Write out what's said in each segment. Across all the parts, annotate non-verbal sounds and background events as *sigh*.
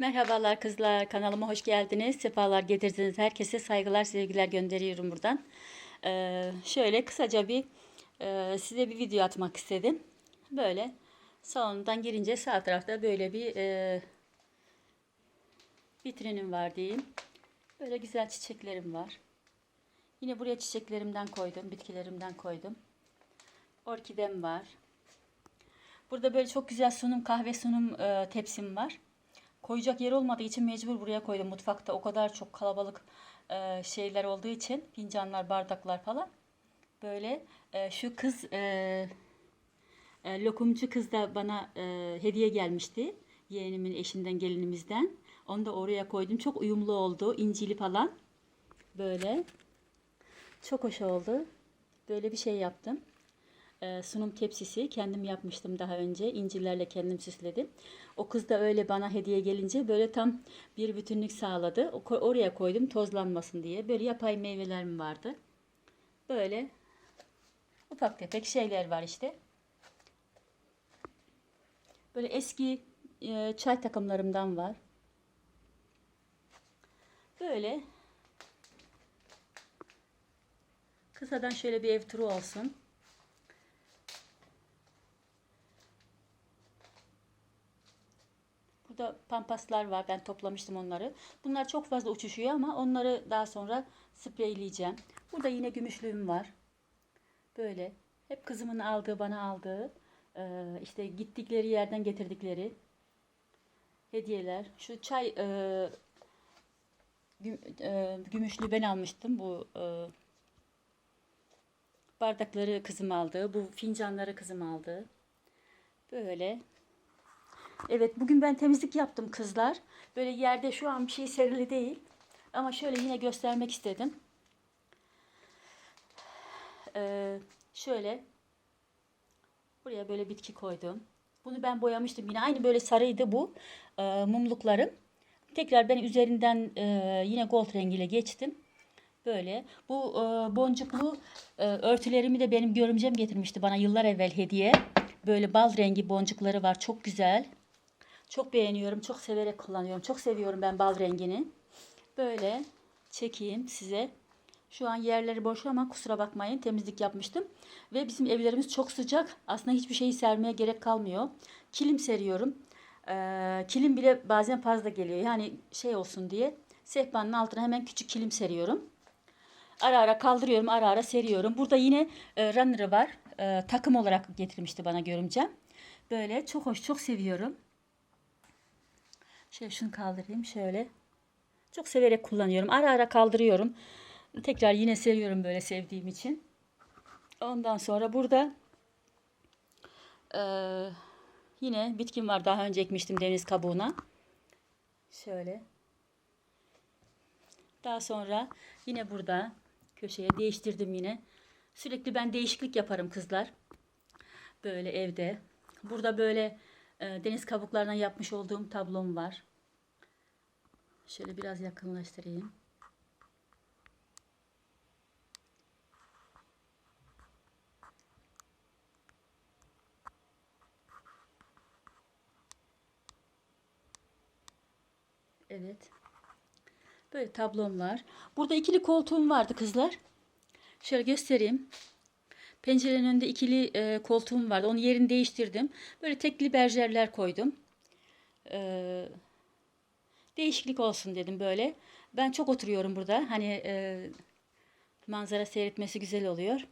Merhabalar kızlar, kanalıma hoş geldiniz. Sefalar getirdiniz. Herkese saygılar, sevgiler gönderiyorum buradan. Ee, şöyle kısaca bir e, size bir video atmak istedim. Böyle salondan girince sağ tarafta böyle bir e, vitrinim var diyeyim. Böyle güzel çiçeklerim var. Yine buraya çiçeklerimden koydum, bitkilerimden koydum. Orkidem var. Burada böyle çok güzel sunum, kahve sunum e, tepsim var. Koyacak yer olmadığı için mecbur buraya koydum. Mutfakta o kadar çok kalabalık e, şeyler olduğu için fincanlar, bardaklar falan. Böyle e, şu kız e, e, lokumcu kız da bana e, hediye gelmişti. Yeğenimin eşinden gelinimizden. Onu da oraya koydum. Çok uyumlu oldu. incili falan. Böyle. Çok hoş oldu. Böyle bir şey yaptım. Ee, sunum tepsisi kendim yapmıştım daha önce. İncilerle kendim süsledim. O kız da öyle bana hediye gelince böyle tam bir bütünlük sağladı. Oraya koydum tozlanmasın diye. Böyle yapay meyvelerim vardı. Böyle ufak tefek şeyler var işte. Böyle eski e, çay takımlarımdan var. Böyle kısadan şöyle bir ev turu olsun. Burada pampaslar var. Ben toplamıştım onları. Bunlar çok fazla uçuşuyor ama onları daha sonra spreyleyeceğim. Burada yine gümüşlüğüm var. Böyle. Hep kızımın aldığı, bana aldığı, e, işte gittikleri yerden getirdikleri hediyeler. Şu çay e, e, gümüşlüğü ben almıştım. Bu bardakları kızım aldı. Bu fincanları kızım aldı. Böyle. Evet bugün ben temizlik yaptım kızlar. Böyle yerde şu an bir şey serili değil. Ama şöyle yine göstermek istedim. Ee, şöyle buraya böyle bitki koydum. Bunu ben boyamıştım yine. Aynı böyle sarıydı bu e, mumluklarım. Tekrar ben üzerinden e, yine gold rengiyle geçtim. Böyle. Bu e, boncuklu e, örtülerimi de benim görümcem getirmişti bana yıllar evvel hediye. Böyle bal rengi boncukları var. Çok güzel. Çok beğeniyorum. Çok severek kullanıyorum. Çok seviyorum ben bal rengini. Böyle çekeyim size. Şu an yerleri boş ama kusura bakmayın temizlik yapmıştım. Ve bizim evlerimiz çok sıcak. Aslında hiçbir şeyi sermeye gerek kalmıyor. Kilim seriyorum. Ee, kilim bile bazen fazla geliyor. Yani şey olsun diye. Sehpanın altına hemen küçük kilim seriyorum. Ara ara kaldırıyorum, ara ara seriyorum. Burada yine e, runner'ı var. E, takım olarak getirmişti bana görümcem. Böyle çok hoş, çok seviyorum. Şöyle şunu kaldırayım şöyle. Çok severek kullanıyorum. Ara ara kaldırıyorum. Tekrar yine seriyorum böyle sevdiğim için. Ondan sonra burada eee, yine bitkim var. Daha önce ekmiştim deniz kabuğuna. Şöyle. Daha sonra yine burada köşeye değiştirdim yine. Sürekli ben değişiklik yaparım kızlar. Böyle evde. Burada böyle e, deniz kabuklarından yapmış olduğum tablom var. Şöyle biraz yakınlaştırayım. Evet. Böyle tablom var. Burada ikili koltuğum vardı kızlar. Şöyle göstereyim. Pencerenin önünde ikili e, koltuğum vardı. Onun yerini değiştirdim. Böyle tekli berjerler koydum. Ee, değişiklik olsun dedim böyle. Ben çok oturuyorum burada. Hani e, manzara seyretmesi güzel oluyor.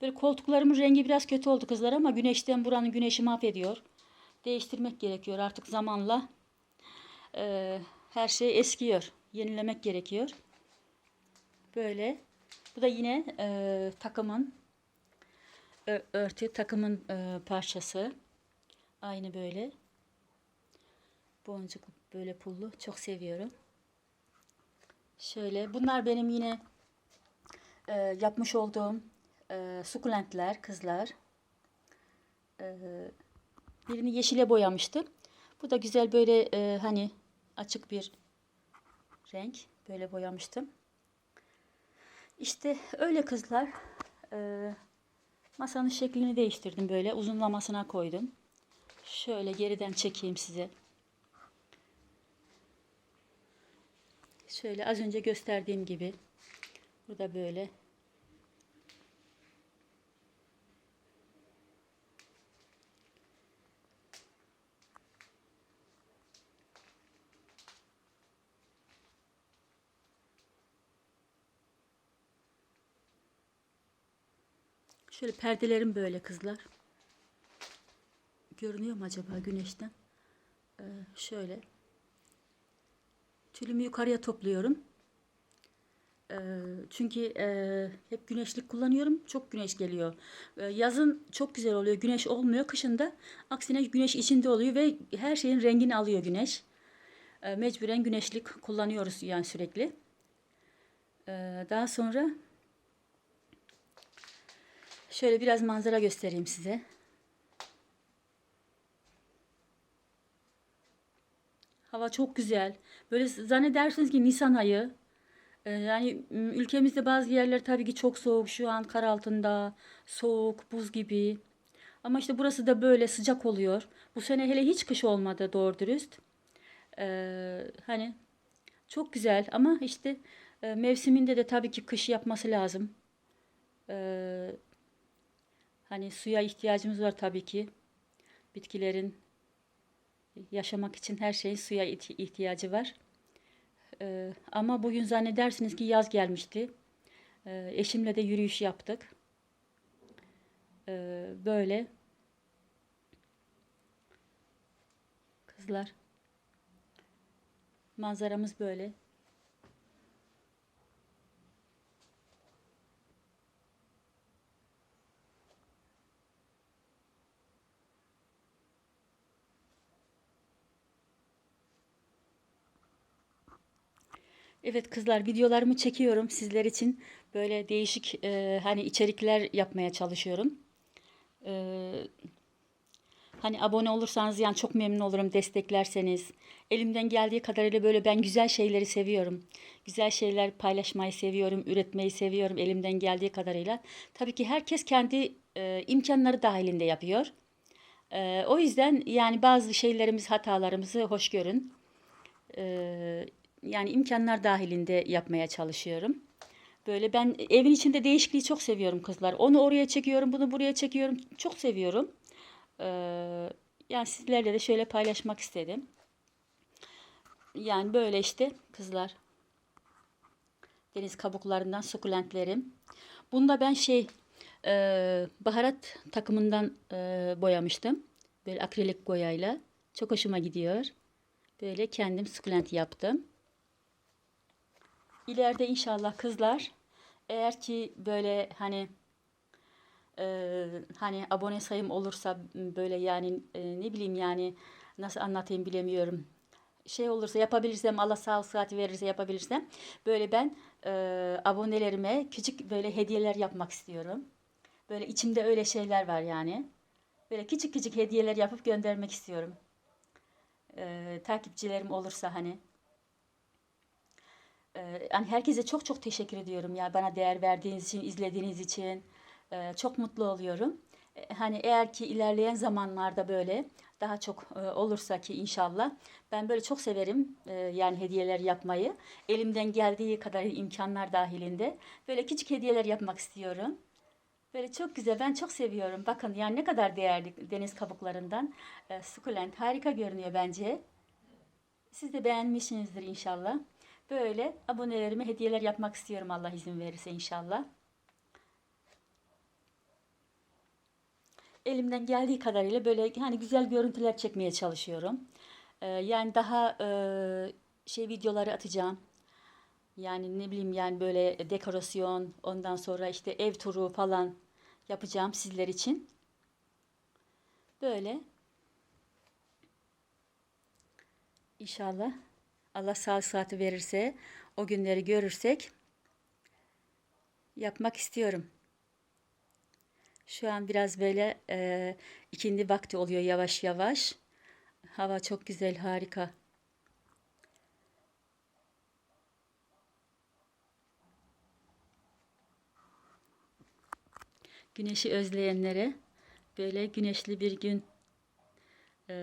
Böyle koltuklarımın rengi biraz kötü oldu kızlar ama güneşten buranın güneşi mahvediyor. Değiştirmek gerekiyor artık zamanla. e, her şey eskiyor. Yenilemek gerekiyor. Böyle. Bu da yine e, takımın örtü takımın e, parçası. Aynı böyle. Boncuk böyle pullu. Çok seviyorum. Şöyle. Bunlar benim yine e, yapmış olduğum e, sukulentler, kızlar. E, birini yeşile boyamıştım. Bu da güzel böyle e, hani açık bir renk. Böyle boyamıştım. İşte öyle kızlar. E, Masanın şeklini değiştirdim böyle uzunlamasına koydum. Şöyle geriden çekeyim size. Şöyle az önce gösterdiğim gibi burada böyle Şöyle perdelerim böyle kızlar. Görünüyor mu acaba güneşten? Ee, şöyle. Tülümü yukarıya topluyorum. Ee, çünkü e, hep güneşlik kullanıyorum. Çok güneş geliyor. Ee, yazın çok güzel oluyor. Güneş olmuyor. Kışın da aksine güneş içinde oluyor ve her şeyin rengini alıyor güneş. Ee, mecburen güneşlik kullanıyoruz yani sürekli. Ee, daha sonra şöyle biraz manzara göstereyim size. Hava çok güzel. Böyle zannedersiniz ki Nisan ayı. Ee, yani ülkemizde bazı yerler tabii ki çok soğuk. Şu an kar altında soğuk, buz gibi. Ama işte burası da böyle sıcak oluyor. Bu sene hele hiç kış olmadı doğru dürüst. Ee, hani çok güzel ama işte e, mevsiminde de tabii ki kış yapması lazım. Ee, hani suya ihtiyacımız var tabii ki. Bitkilerin yaşamak için her şeyin suya ihti- ihtiyacı var. Ee, ama bugün zannedersiniz ki yaz gelmişti. Ee, eşimle de yürüyüş yaptık. Ee, böyle. Kızlar. Manzaramız böyle. Evet kızlar videolarımı çekiyorum sizler için. Böyle değişik e, hani içerikler yapmaya çalışıyorum. E, hani abone olursanız yani çok memnun olurum desteklerseniz. Elimden geldiği kadarıyla böyle ben güzel şeyleri seviyorum. Güzel şeyler paylaşmayı seviyorum, üretmeyi seviyorum elimden geldiği kadarıyla. Tabii ki herkes kendi e, imkanları dahilinde yapıyor. E, o yüzden yani bazı şeylerimiz, hatalarımızı hoş görün. E, yani imkanlar dahilinde yapmaya çalışıyorum. Böyle ben evin içinde değişikliği çok seviyorum kızlar. Onu oraya çekiyorum, bunu buraya çekiyorum. Çok seviyorum. Ee, yani sizlerle de şöyle paylaşmak istedim. Yani böyle işte kızlar. Deniz kabuklarından sukulentlerim. Bunda ben şey e, baharat takımından e, boyamıştım. Böyle akrilik boyayla. Çok hoşuma gidiyor. Böyle kendim sukulent yaptım. İleride inşallah kızlar eğer ki böyle hani e, hani abone sayım olursa böyle yani e, ne bileyim yani nasıl anlatayım bilemiyorum. Şey olursa yapabilirsem Allah sağlık sıhhat verirse yapabilirsem böyle ben e, abonelerime küçük böyle hediyeler yapmak istiyorum. Böyle içimde öyle şeyler var yani. Böyle küçük küçük hediyeler yapıp göndermek istiyorum. E, takipçilerim olursa hani. Yani herkese çok çok teşekkür ediyorum ya bana değer verdiğiniz için, izlediğiniz için. Ee, çok mutlu oluyorum. Ee, hani eğer ki ilerleyen zamanlarda böyle daha çok e, olursa ki inşallah ben böyle çok severim e, yani hediyeler yapmayı. Elimden geldiği kadar imkanlar dahilinde böyle küçük hediyeler yapmak istiyorum. Böyle çok güzel. Ben çok seviyorum. Bakın yani ne kadar değerli deniz kabuklarından. E, sukulent harika görünüyor bence. Siz de beğenmişsinizdir inşallah. Böyle abonelerime hediyeler yapmak istiyorum Allah izin verirse inşallah. Elimden geldiği kadarıyla böyle hani güzel görüntüler çekmeye çalışıyorum. Ee, yani daha e, şey videoları atacağım. Yani ne bileyim yani böyle dekorasyon, ondan sonra işte ev turu falan yapacağım sizler için. Böyle. İnşallah. Allah sağlık sıhhati verirse, o günleri görürsek yapmak istiyorum. Şu an biraz böyle e, ikindi vakti oluyor yavaş yavaş. Hava çok güzel, harika. Güneşi özleyenlere böyle güneşli bir gün e,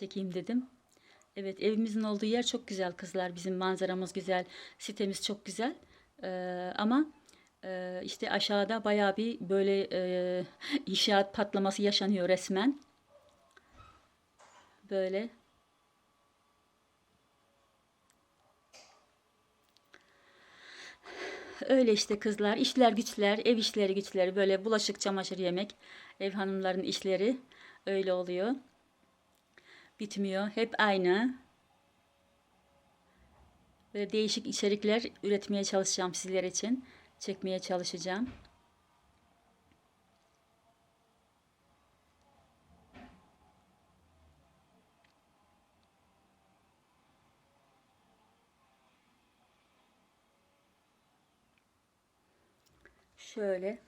çekeyim dedim. Evet evimizin olduğu yer çok güzel kızlar. Bizim manzaramız güzel. Sitemiz çok güzel. Ee, ama e, işte aşağıda bayağı bir böyle e, *laughs* inşaat patlaması yaşanıyor resmen. Böyle. Öyle işte kızlar. işler güçler, ev işleri güçleri böyle bulaşık, çamaşır, yemek. Ev hanımların işleri öyle oluyor. Bitmiyor. Hep aynı. Böyle değişik içerikler üretmeye çalışacağım sizler için. Çekmeye çalışacağım. Şöyle.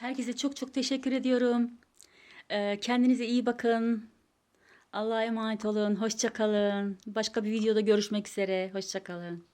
Herkese çok çok teşekkür ediyorum. Ee, kendinize iyi bakın. Allah'a emanet olun. Hoşça kalın. Başka bir videoda görüşmek üzere. Hoşça kalın.